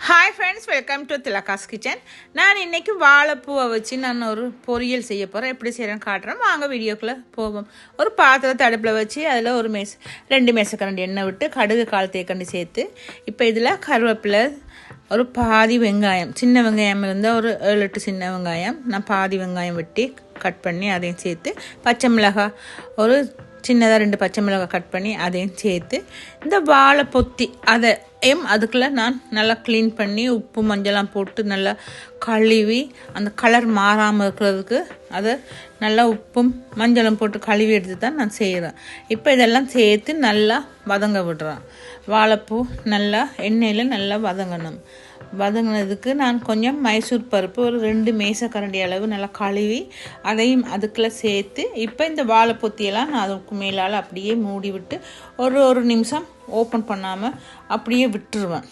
Hi friends welcome to Thilaka's kitchen நான் இன்னைக்கு வாழைப்பூவை வச்சு நான் ஒரு பொரியல் செய்ய போகிறேன் எப்படி செய்கிறேன்னு காட்டுறேன். வாங்க வீடியோக்குள்ளே போவோம். ஒரு பாத்திரத்தை அடுப்பில் வச்சு அதில் ஒரு மேச ரெண்டு மேசக்கரண்டி எண்ணெய் விட்டு கடுகு கால் தேக்கண்டி சேர்த்து இப்போ இதில் கருவேப்பிலை ஒரு பாதி வெங்காயம் சின்ன வெங்காயம் இருந்தால் ஒரு ஏழு எட்டு சின்ன வெங்காயம் நான் பாதி வெங்காயம் வெட்டி கட் பண்ணி அதையும் சேர்த்து பச்சை மிளகாய் ஒரு சின்னதாக ரெண்டு பச்சை மிளகாய் கட் பண்ணி அதையும் சேர்த்து இந்த வாழை பொத்தி அதுக்குள்ளே நான் நல்லா க்ளீன் பண்ணி உப்பு மஞ்சளாம் போட்டு நல்லா கழுவி அந்த கலர் மாறாமல் இருக்கிறதுக்கு அதை நல்லா உப்பும் மஞ்சளும் போட்டு கழுவி எடுத்து தான் நான் செய்கிறேன் இப்போ இதெல்லாம் சேர்த்து நல்லா வதங்க விடுறேன். வாழைப்பூ நல்லா எண்ணெயில் நல்லா வதங்கணும். வதங்கினதுக்கு நான் கொஞ்சம் மைசூர் பருப்பு ஒரு ரெண்டு மேசக்கரண்டி அளவு நல்லா கழுவி அதையும் அதுக்குள்ளே சேர்த்து இப்போ இந்த வாழைப்பொத்தியெல்லாம் நான் அதுக்கு மேலால் அப்படியே மூடி விட்டு ஒரு ஒரு நிமிஷம் ஓப்பன் பண்ணாமல் அப்படியே விட்டுருவேன்.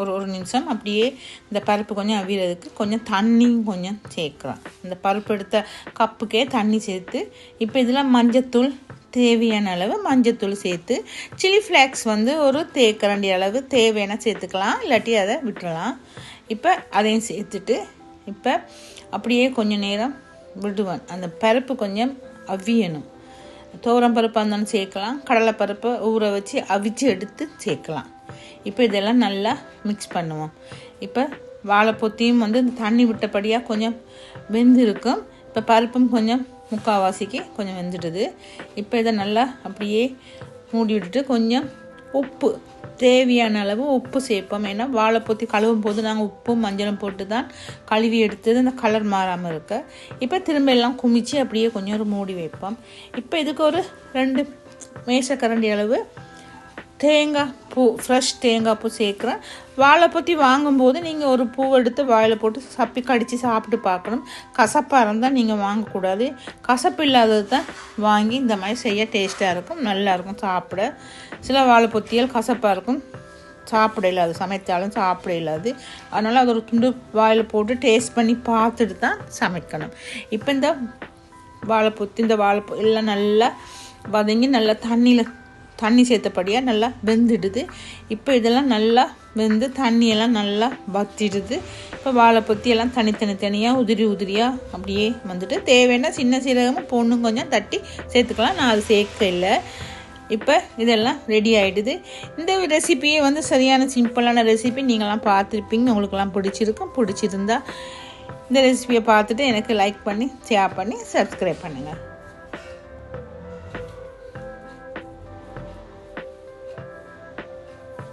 ஒரு ஒரு நிமிஷம். அப்படியே இந்த பருப்பு கொஞ்சம் அவிறதுக்கு கொஞ்சம் தண்ணியும் கொஞ்சம் சேர்க்குறேன் இந்த பருப்பு எடுத்த கப்புக்கே தண்ணி சேர்த்து இப்போ இதில் மஞ்சத்தூள் தேவையான அளவு மஞ்சத்தூள் சேர்த்து சில்லி ஃப்ளாக்ஸ் வந்து ஒரு தேக்கரண்டி அளவு தேவையான சேர்த்துக்கலாம். இல்லாட்டி அதை விட்டுடலாம் இப்போ அதையும் சேர்த்துட்டு இப்போ அப்படியே கொஞ்சம் நேரம் விடுவேன். அந்த பருப்பு கொஞ்சம் அவியணும். துவரம் பருப்பாக இருந்தாலும் சேர்க்கலாம். கடலைப்பருப்பை ஊற வச்சு அவிச்சு எடுத்து சேர்க்கலாம். இப்போ இதெல்லாம் நல்லா மிக்ஸ் பண்ணுவோம். இப்போ வாழைப்பொத்தியும் வந்து இந்த தண்ணி விட்டபடியாக கொஞ்சம் வெந்திருக்கும். இப்போ பருப்பும் கொஞ்சம் முக்கால்வாசிக்கு கொஞ்சம் வெந்துடுது. இப்போ இதை நல்லா அப்படியே மூடி விட்டுட்டு கொஞ்சம் உப்பு தேவையான அளவு உப்பு சேர்ப்போம். ஏன்னா வாழைப்பொத்தி கழுவும் போது நாங்கள் உப்பும் மஞ்சளும் போட்டு தான் கழுவி எடுத்தது அந்த கலர் மாறாமல் இருக்க. இப்போ திரும்ப எல்லாம் குமிச்சு அப்படியே கொஞ்சம் ஒரு மூடி வைப்போம். இப்போ இதுக்கு ஒரு ரெண்டு மேசக்கரண்டி அளவு தேங்காய் பூ ஃப்ரெஷ் தேங்காய் பூ சேர்க்குறேன். வாழைப்பொத்தி வாங்கும்போது நீங்கள் ஒரு பூ எடுத்து வாயில் போட்டு சப்பி கடித்து சாப்பிட்டு பார்க்கணும். கசப்பாக இருந்தால் நீங்கள் வாங்கக்கூடாது. கசப்பு இல்லாதது தான் வாங்கி இந்த மாதிரி செய்ய டேஸ்ட்டாக இருக்கும் நல்லாயிருக்கும் சாப்பிட. சில வாழைப்பொத்தியால் கசப்பாக இருக்கும். சாப்பிட இல்லாது சமைத்தாலும் சாப்பிட இல்லாது. அதனால் அது ஒரு துண்டு வாயில் போட்டு டேஸ்ட் பண்ணி பார்த்துட்டு தான் சமைக்கணும். இப்போ இந்த வாழைப்பொத்தி இந்த வாழைப்பூ எல்லாம் நல்லா வதங்கி நல்லா தண்ணியில் தண்ணி சேர்த்தபடியாக நல்லா வெந்துடுது. இப்போ இதெல்லாம் நல்லா வெந்து தண்ணியெல்லாம் நல்லா வத்திடுது. இப்போ வாழைப்பொத்தி எல்லாம் தனித்தனி தனியாக உதிரி உதிரியாக அப்படியே வந்துட்டு தேவைன்னா சின்ன சீரகமும் பொண்ணும் கொஞ்சம் தட்டி சேர்த்துக்கலாம். நான் அது சேர்க்க இல்லை இப்போ இதெல்லாம் ரெடி ஆகிடுது இந்த ரெசிபியை வந்து சரியான சிம்பிளான ரெசிபி நீங்களாம் பார்த்துருப்பீங்க. உங்களுக்கெல்லாம் பிடிச்சிருக்கும். பிடிச்சிருந்தா இந்த ரெசிபியை பார்த்துட்டு எனக்கு லைக் பண்ணி ஷேர் பண்ணி சப்ஸ்கிரைப் பண்ணுங்கள்